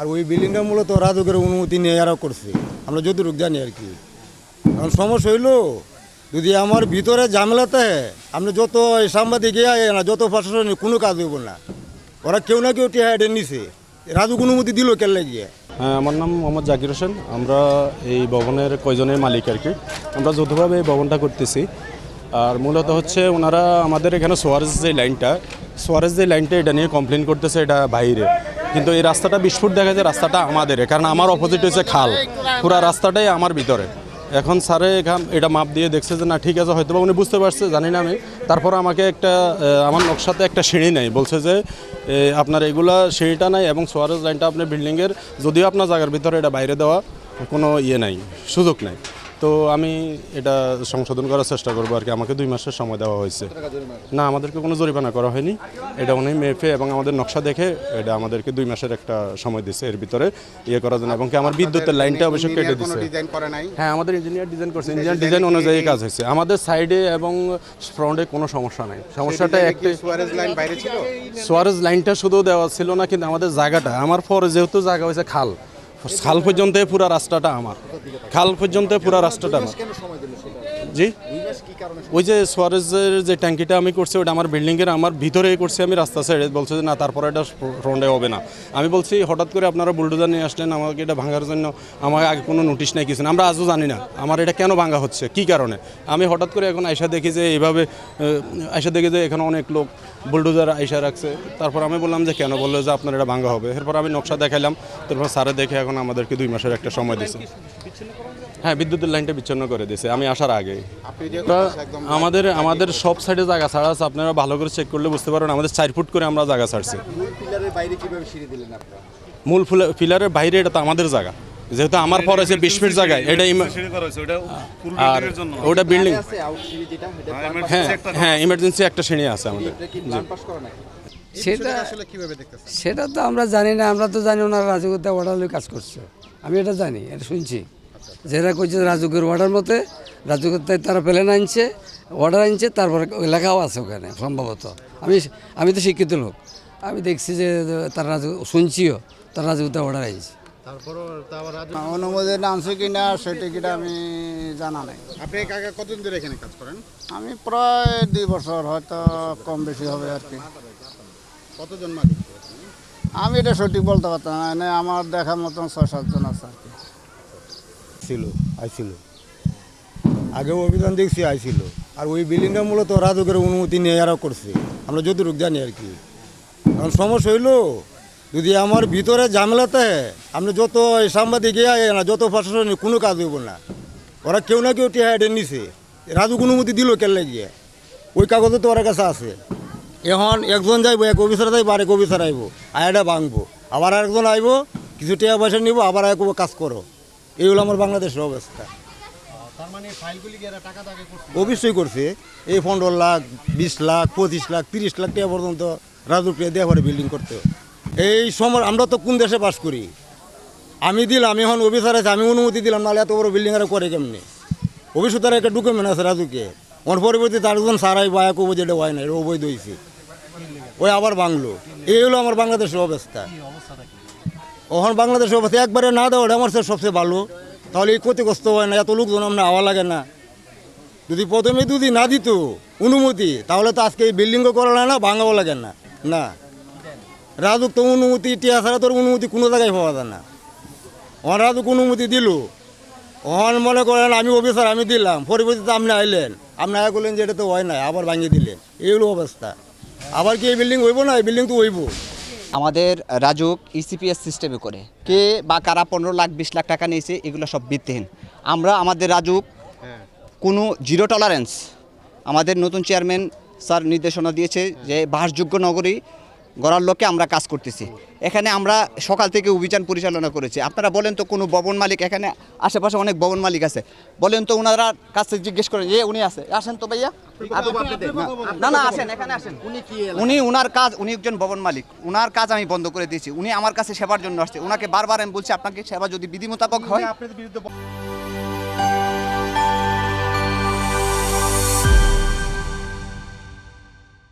আর ওই বিল্ডিংটা মূলত রাজুকের অনুমতি নিয়ে এরা করছে। আমরা যতটুকু জানি আর কি। কারণ সমস্যা হইল, যদি আমার ভিতরে ঝামেলাতে আপনি যত সাংবাদিক না, যত প্রশাসন কোনো কাজ হইব না। ওরা কেউ না কেউ টিয়া হেডে নিছে। রাজুক অনুমতি দিল কেলে গিয়ে হ্যাঁ আমার নাম মোহাম্মদ জাকির হোসেন। আমরা এই ভবনের কয়জনের মালিক আর কি। আমরা যৌথভাবে এই ভবনটা করতেছি। আর মূলত হচ্ছে ওনারা আমাদের এখানে সোয়ারেজ যে লাইনটা, সোয়ারেজ যে লাইনটা এটা নিয়ে কমপ্লেন করতেছে এটা বাইরে। কিন্তু এই রাস্তাটা বিস্ফোট দেখা যায়, রাস্তাটা আমাদের কারণ আমার অপোজিট হচ্ছে খাল। পুরা রাস্তাটাই আমার ভিতরে। এখন স্যারে এখান, এটা মাপ দিয়ে দেখছে যে, না, ঠিক আছে হয়তো উনি বুঝতে পারছে, জানি না আমি। তারপর আমাকে একটা আমার নকশাতে একটা সিঁড়ি নেই বলছে যে আপনার এগুলা সিঁড়িটা নাই এবং সোয়ারেজ লাইনটা আপনার বিল্ডিংয়ের যদিও আপনার জায়গার ভিতরে এটা বাইরে দেওয়া কোনো ইয়ে নাই, সুযোগ নাই। তো আমি এটা সংশোধন করার চেষ্টা করব আর কি। আমাকে দুই মাসের সময় দেওয়া হয়েছে। না আমাদেরকে কোনো জরিমানা করা হয়নি। এটা উনি মেপে এবং আমাদের নকশা দেখে এটা আমাদেরকে দুই মাসের একটা সময় দিচ্ছে এর ভিতরে ইয়ে করার জন্য এবং কি আমার বিদ্যুতের লাইনটা অবশ্যই কেটে দিচ্ছে হ্যাঁ আমাদের ইঞ্জিনিয়ার ডিজাইন করছে। ইঞ্জিনিয়ার ডিজাইন অনুযায়ী কাজ হয়েছে। আমাদের সাইডে এবং ফ্রন্টে কোনো সমস্যা নাই। সমস্যাটা ছিল? সোয়ারেজ লাইনটা শুধু দেওয়া ছিল না কিন্তু আমাদের জায়গাটা আমার পরে যেহেতু জায়গা হয়েছে খাল। খাল পর্যন্ত পুরা রাস্তাটা আমার। খাল পর্যন্ত পুরা রাস্তাটা আমার। জি। ওই যে সোয়ারেজের যে ট্যাঙ্কিটা আমি করছি ওটা আমার বিল্ডিংয়ের, আমার ভিতরে করছি আমি রাস্তা সাইডে বলছে যে, না, তারপরে এটা ফ্রন্টে হবে না। আমি বলছি, হঠাৎ করে আপনারা বুলডোজার নিয়ে আসলেন, আমাকে এটা ভাঙার জন্য আমাকে আগে কোনো নোটিশ নেই, কিছু না আমরা আজও জানি না, আমার এটা কেন ভাঙা হচ্ছে, কি কারণে? আমি হঠাৎ করে এখন আয়সা দেখি যে, এইভাবে আয়সা দেখি যে, এখানে অনেক লোক বুলডোজার আয়সা রাখছে। তারপর আমি বললাম যে, কেন বলল যে, আপনার এটা ভাঙা হবে? এরপর আমি নকশা দেখাইলাম, তারপর স্যারে দেখে এখন আমাদেরকে দুই মাসের একটা সময় দিয়েছে হ্যাঁ বিদ্যুতের লাইনটা বিচ্ছিন্ন করে দিয়েছে। আমি আসার আগে। আপনি যে আমরা আমাদের আমাদের সব সাইডে জায়গা ছাড়া আছে। আপনারা ভালো করে চেক করলে বুঝতে পারবেন আমাদের চার ফুট করে আমরা জায়গা ছাড়ছি। মূল পিলারের বাইরে কীভাবে সিঁড়ি দিলেন আপনারা? মূল ফুলে- পিলারের বাইরে এটা তো আমাদের জায়গা। যেহেতু আমার পর আছে বিশ ফিট জায়গায় এটা আর ওটা বিল্ডিং আছে আউট সিঁড়ি যেটা এটা হ্যাঁ হ্যাঁ ইমার্জেন্সি একটা শ্রেণি আছে আমাদের। সেটা আসলে কীভাবে দেখতেছেন? সেটা তো আমরা জানি না আমরা তো জানি ওনারা রাজুকের অর্ডার কাজ করছে। আমি এটা জানি এটা শুনছি। যেটা কইছে রাজুকের অর্ডার মতে রাজুকের তাই তারা প্লেন আনছে অর্ডার আনছে তারপরে লেখাও আছে ওখানে সম্ভবত। আমি আমি তো শিক্ষিত লোক। আমি দেখছি যে তারা রাজু শুনছিও তারা রাজুকের অর্ডার আনছে অনুমোদন আনছে কিনা সেটা কিনা আমি জানা নাই। আপনি কাকা কতদিন ধরে এখানে কাজ করেন? আমি প্রায় দুই বছর হয়তো কম বেশি হবে আর কি। কতজন মালিক? আমি এটা সঠিক বলতে পারতাম না এনে আমার দেখার মতন ছয় সাতজন আছে আর কি। ছিল আইছিল। আগে অভিযান দেখছি আইছিল। আর ওই বিল্ডিংটা মূলত রাজুকের অনুমতি নিয়ে এরা করছে। আমরা যতটুকু জানি আর কি। কারণ সমস্যা হইল, যদি আমার ভিতরে ঝামেলাতে আপনি যত সাংবাদিক না, যত প্রশাসন, কোনো কাজ হইব না। ওরা কেউ না কেউ টিয়া হেডে নিছে। রাজুক অনুমতি দিল কেলে গিয়ে ওই কাগজে তো ওর কাছে আছে। এখন একজন যাইবো, এক অফিসার যাইবো, আরেক অফিসার আইবো আয়াটা ভাঙবো। আবার আরেকজন আইব, কিছু টিয়া পয়সা নিবো, আবার এক কাজ করো। এই হলো আমার বাংলাদেশের অবস্থা। তার অবশ্যই করছে। এই পনেরো লাখ বিশ লাখ পঁচিশ লাখ তিরিশ লাখ টাকা পর্যন্ত রাজুকে দেওয়া পারে বিল্ডিং করতে এই সময় আমরা তো কোন দেশে বাস করি? আমি দিলাম আমি এখন অফিসার আছে আমি অনুমতি দিলাম নাহলে এত বড় বিল্ডিং আর করে কেমনি? অফিসে তার একটা ডকুমেন্ট আছে রাজুকে। ওর পরিবর্তে আরেকজন সারাই বা এক যেটা হয় না অবৈধ হয়েছে ওই আবার বাংলো। এই হলো আমার বাংলাদেশের অবস্থা। ওখান বাংলাদেশের অবস্থা একবারে না দেওয়াটা আমার কাছে সবচেয়ে ভালো। তাহলে এই ক্ষতিগ্রস্ত হয় না, এত লোকজন আমরা আওয়া লাগে না। যদি প্রথমে যদি না দিত অনুমতি, তাহলে তো আজকে এই বিল্ডিংও করা লাগে না, ভাঙাও লাগে না। না। রাজুক তো অনুমতি, টিয়া ছাড়া তোর অনুমতি কোনো জায়গায় পাওয়া যায় না। ওখান রাজুক অনুমতি দিল। ওখান মনে করেন, আমি অফিসার, আমি দিলাম, পরিবর্তিতে আপনি আইলেন। আপনি আয়া করলেন যে এটা তো হয় না আবার ভাঙিয়ে দিলেন। এইগুলো অবস্থা। আবার কি এই বিল্ডিং হইব না? এই বিল্ডিং তো হইব। আমাদের রাজুক ইসিপিএস সিস্টেমে করে। কে বা কারা পনেরো লাখ বিশ লাখ টাকা নিয়েছে এগুলো সব ভিত্তিহীন। আমরা আমাদের রাজুক কোনো জিরো টলারেন্স আমাদের নতুন চেয়ারম্যান স্যার নির্দেশনা দিয়েছে যে বাসযোগ্য নগরী গড়ার লোকে আমরা কাজ করতেছি। এখানে আমরা সকাল থেকে অভিযান পরিচালনা করেছি। আপনারা বলেন তো কোনো ভবন মালিক, এখানে আশেপাশে অনেক ভবন মালিক আছে। বলেন তো ওনারা কাছে জিজ্ঞেস করেন যে উনি আছে, আসেন তো ভাইয়া। না না, আসেন, এখানে আসেন। উনি উনার কাজ, উনি একজন ভবন মালিক। উনার কাজ আমি বন্ধ করে দিয়েছি। উনি আমার কাছে সেবার জন্য আসছে। ওনাকে বারবার আমি বলছি, আপনাকে সেবা যদি বিধি মোতাবেক হয় আপনাদের বিরুদ্ধে